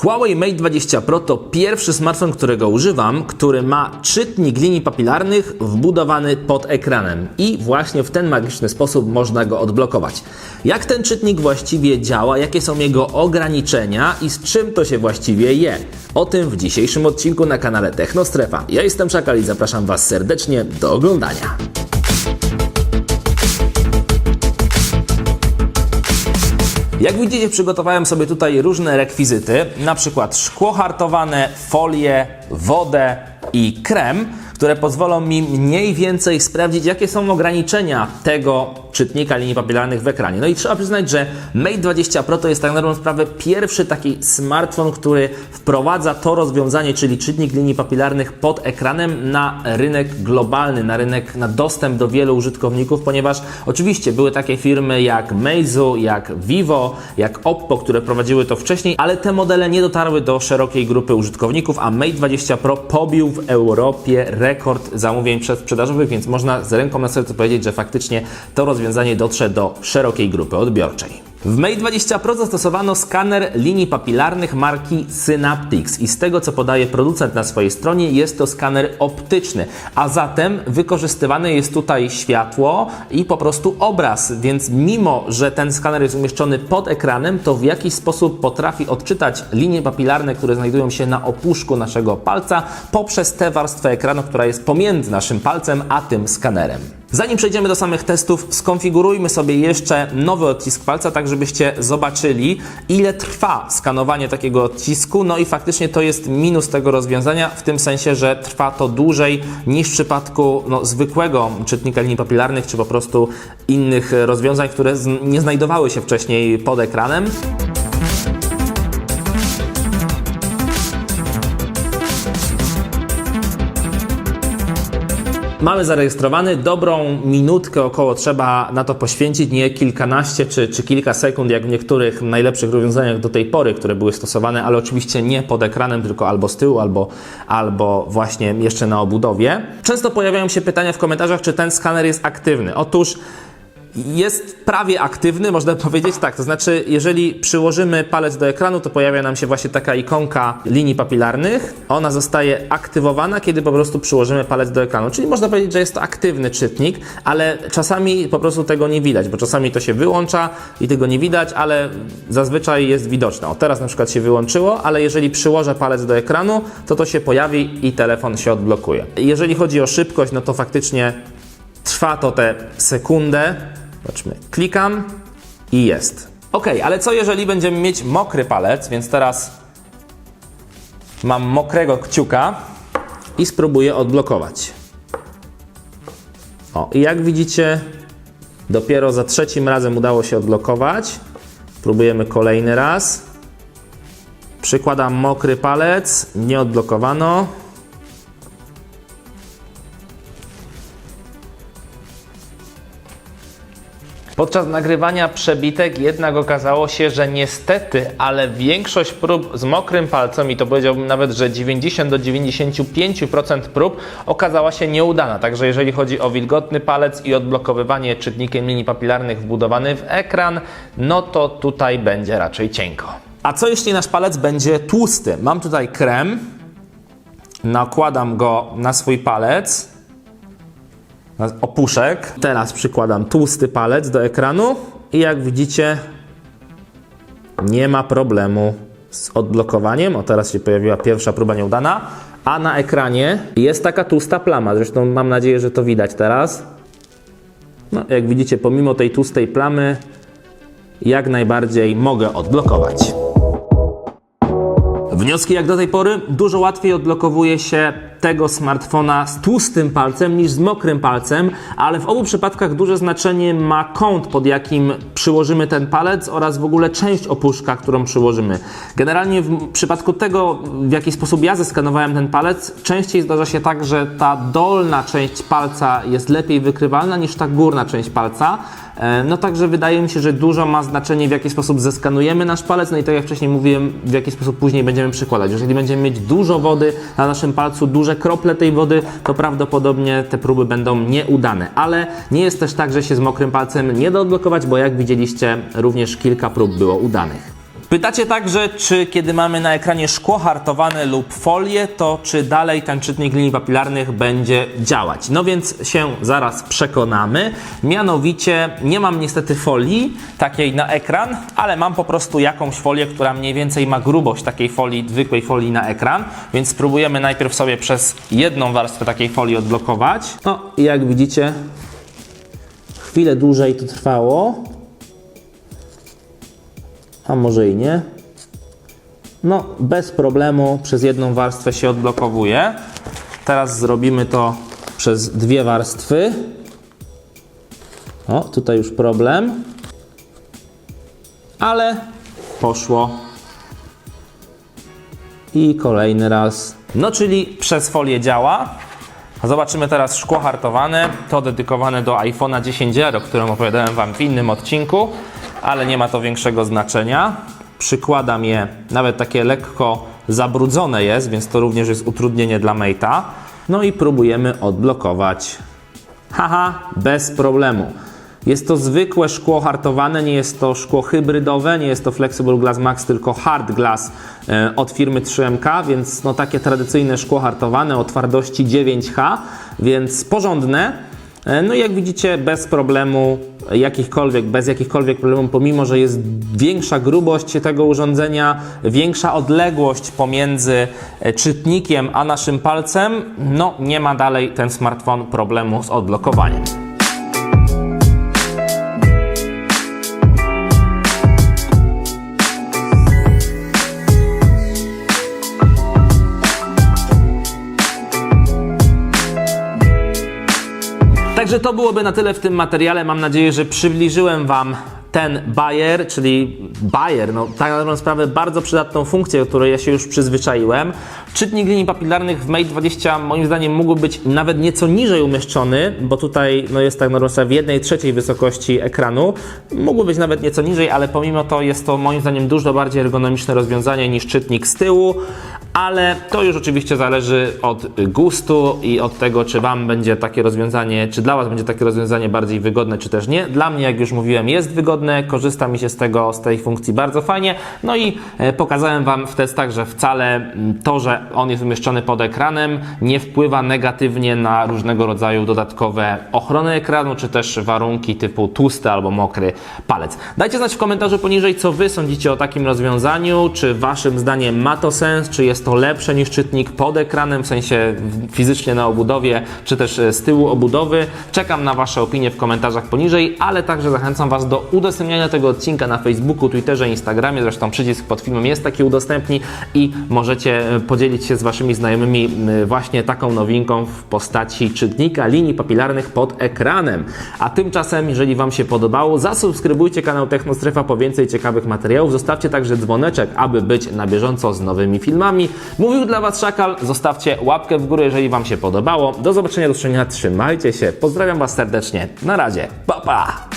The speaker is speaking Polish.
Huawei Mate 20 Pro to pierwszy smartfon, którego używam, który ma czytnik linii papilarnych wbudowany pod ekranem i właśnie w ten magiczny sposób można go odblokować. Jak ten czytnik właściwie działa, jakie są jego ograniczenia i z czym to się właściwie je? O tym w dzisiejszym odcinku na kanale Technostrefa. Ja jestem Czakal i zapraszam Was serdecznie do oglądania. Jak widzicie, przygotowałem sobie tutaj różne rekwizyty, na przykład szkło hartowane, folię, wodę i krem, które pozwolą mi mniej więcej sprawdzić, jakie są ograniczenia tego czytnika linii papilarnych w ekranie. No i trzeba przyznać, że Mate 20 Pro to jest tak na dobrą sprawę pierwszy taki smartfon, który wprowadza to rozwiązanie, czyli czytnik linii papilarnych pod ekranem na rynek globalny, na rynek, na dostęp do wielu użytkowników, ponieważ oczywiście były takie firmy jak Meizu, jak Vivo, jak Oppo, które prowadziły to wcześniej, ale te modele nie dotarły do szerokiej grupy użytkowników, a Mate 20 Pro pobił w Europie rekord zamówień przedsprzedażowych, więc można z ręką na sercu powiedzieć, że faktycznie to rozwiązanie dotrze do szerokiej grupy odbiorczej. W Mate 20 Pro zastosowano skaner linii papilarnych marki Synaptics i z tego co podaje producent na swojej stronie jest to skaner optyczny, a zatem wykorzystywane jest tutaj światło i po prostu obraz, więc mimo, że ten skaner jest umieszczony pod ekranem, to w jakiś sposób potrafi odczytać linie papilarne, które znajdują się na opuszku naszego palca poprzez tę warstwę ekranu, która jest pomiędzy naszym palcem a tym skanerem. Zanim przejdziemy do samych testów, skonfigurujmy sobie jeszcze nowy odcisk palca, tak żebyście zobaczyli, ile trwa skanowanie takiego odcisku. No i faktycznie to jest minus tego rozwiązania, w tym sensie, że trwa to dłużej niż w przypadku no, zwykłego czytnika linii papilarnych, czy po prostu innych rozwiązań, które nie znajdowały się wcześniej pod ekranem. Mamy zarejestrowany, dobrą minutkę około trzeba na to poświęcić, nie kilkanaście czy, czy kilka sekund, jak w niektórych najlepszych rozwiązaniach do tej pory, które były stosowane, ale oczywiście nie pod ekranem, tylko albo z tyłu, albo, albo właśnie jeszcze na obudowie. Często pojawiają się pytania w komentarzach, czy ten skaner jest aktywny. Otóż jest prawie aktywny, można powiedzieć tak. To znaczy, jeżeli przyłożymy palec do ekranu, to pojawia nam się właśnie taka ikonka linii papilarnych. Ona zostaje aktywowana, kiedy po prostu przyłożymy palec do ekranu. Czyli można powiedzieć, że jest to aktywny czytnik, ale czasami po prostu tego nie widać, bo czasami to się wyłącza i tego nie widać, ale zazwyczaj jest widoczne. O, teraz na przykład się wyłączyło, ale jeżeli przyłożę palec do ekranu, to to się pojawi i telefon się odblokuje. Jeżeli chodzi o szybkość, no to faktycznie Trwa to tę sekundę. Zobaczmy, klikam i jest. Ok, ale co jeżeli będziemy mieć mokry palec, więc teraz mam mokrego kciuka i spróbuję odblokować. O, i jak widzicie, dopiero za trzecim razem udało się odblokować. Próbujemy kolejny raz. Przykładam mokry palec, nie odblokowano. Podczas nagrywania przebitek jednak okazało się, że niestety, ale większość prób z mokrym palcem, i to powiedziałbym nawet, że 90 do 95% prób okazała się nieudana. Także jeżeli chodzi o wilgotny palec i odblokowywanie czytnikiem linii papilarnych wbudowany w ekran, no to tutaj będzie raczej cienko. A co jeśli nasz palec będzie tłusty? Mam tutaj krem, nakładam go na swój palec opuszek. Teraz przykładam tłusty palec do ekranu i jak widzicie nie ma problemu z odblokowaniem. O teraz się pojawiła pierwsza próba nieudana, a na ekranie jest taka tłusta plama. Zresztą mam nadzieję, że to widać teraz. No, jak widzicie, pomimo tej tłustej plamy, jak najbardziej mogę odblokować. Wnioski jak do tej pory? Dużo łatwiej odblokowuje się tego smartfona z tłustym palcem niż z mokrym palcem, ale w obu przypadkach duże znaczenie ma kąt, pod jakim przyłożymy ten palec oraz w ogóle część opuszka, którą przyłożymy. Generalnie w przypadku tego, w jaki sposób ja zeskanowałem ten palec, częściej zdarza się tak, że ta dolna część palca jest lepiej wykrywalna niż ta górna część palca. E, No także wydaje mi się, że dużo ma znaczenie w jaki sposób zeskanujemy nasz palec, no i tak jak wcześniej mówiłem, w jaki sposób później będziemy przykładać. Jeżeli będziemy mieć dużo wody na naszym palcu, duże krople tej wody, to prawdopodobnie te próby będą nieudane. Ale nie jest też tak, że się z mokrym palcem nie da odblokować, bo jak widzieliście, również kilka prób było udanych. Pytacie także, czy kiedy mamy na ekranie szkło hartowane lub folię, to czy dalej ten czytnik linii papilarnych będzie działać. No więc się zaraz przekonamy. Mianowicie nie mam niestety folii takiej na ekran, ale mam po prostu jakąś folię, która mniej więcej ma grubość takiej folii, zwykłej folii na ekran, więc spróbujemy najpierw sobie przez jedną warstwę takiej folii odblokować. No i jak widzicie, chwilę dłużej to trwało, a może i nie. No, bez problemu przez jedną warstwę się odblokowuje. Teraz zrobimy to przez dwie warstwy. O, tutaj już problem. Ale poszło. I kolejny raz. No, czyli przez folię działa. Zobaczymy teraz szkło hartowane. To dedykowane do iPhone'a 10R, o którym opowiadałem Wam w innym odcinku, ale nie ma to większego znaczenia. Przykładam je, nawet takie lekko zabrudzone jest, więc to również jest utrudnienie dla Mate'a. No i próbujemy odblokować. Haha, bez problemu. Jest to zwykłe szkło hartowane, nie jest to szkło hybrydowe, nie jest to Flexible Glass Max, tylko Hard Glass e, od firmy 3MK, więc no takie tradycyjne szkło hartowane o twardości 9H, więc porządne. E, No i jak widzicie, bez problemu, jakichkolwiek, bez jakichkolwiek problemów, pomimo że jest większa grubość tego urządzenia, większa odległość pomiędzy e, czytnikiem a naszym palcem, no nie ma dalej ten smartfon problemu z odblokowaniem. Także to byłoby na tyle w tym materiale. Mam nadzieję, że przybliżyłem Wam ten Bayer, czyli Bayer, no tak na sprawę bardzo przydatną funkcję, do której ja się już przyzwyczaiłem. Czytnik linii papilarnych w Mate 20 moim zdaniem mógł być nawet nieco niżej umieszczony, bo tutaj no, jest tak na w jednej trzeciej wysokości ekranu. Mógł być nawet nieco niżej, ale pomimo to jest to moim zdaniem dużo bardziej ergonomiczne rozwiązanie niż czytnik z tyłu, ale to już oczywiście zależy od gustu i od tego, czy Wam będzie takie rozwiązanie, czy dla Was będzie takie rozwiązanie bardziej wygodne, czy też nie. Dla mnie, jak już mówiłem, jest wygodne, korzysta mi się z tego, z tej funkcji bardzo fajnie. No i e, pokazałem Wam w testach, że wcale to, że on jest umieszczony pod ekranem, nie wpływa negatywnie na różnego rodzaju dodatkowe ochrony ekranu, czy też warunki typu tłusty albo mokry palec. Dajcie znać w komentarzu poniżej, co Wy sądzicie o takim rozwiązaniu, czy Waszym zdaniem ma to sens, czy jest to lepsze niż czytnik pod ekranem, w sensie fizycznie na obudowie, czy też e, z tyłu obudowy. Czekam na Wasze opinie w komentarzach poniżej, ale także zachęcam Was do udostępniania tego odcinka na Facebooku, Twitterze, Instagramie. Zresztą przycisk pod filmem jest taki udostępnij i możecie e, podzielić się z Waszymi znajomymi właśnie taką nowinką w postaci czytnika linii papilarnych pod ekranem. A tymczasem, jeżeli Wam się podobało, zasubskrybujcie kanał Technostrefa po więcej ciekawych materiałów. Zostawcie także dzwoneczek, aby być na bieżąco z nowymi filmami. Mówił dla Was Szakal. Zostawcie łapkę w górę, jeżeli Wam się podobało. Do zobaczenia, do usłyszenia. Trzymajcie się. Pozdrawiam Was serdecznie. Na razie. Pa, pa!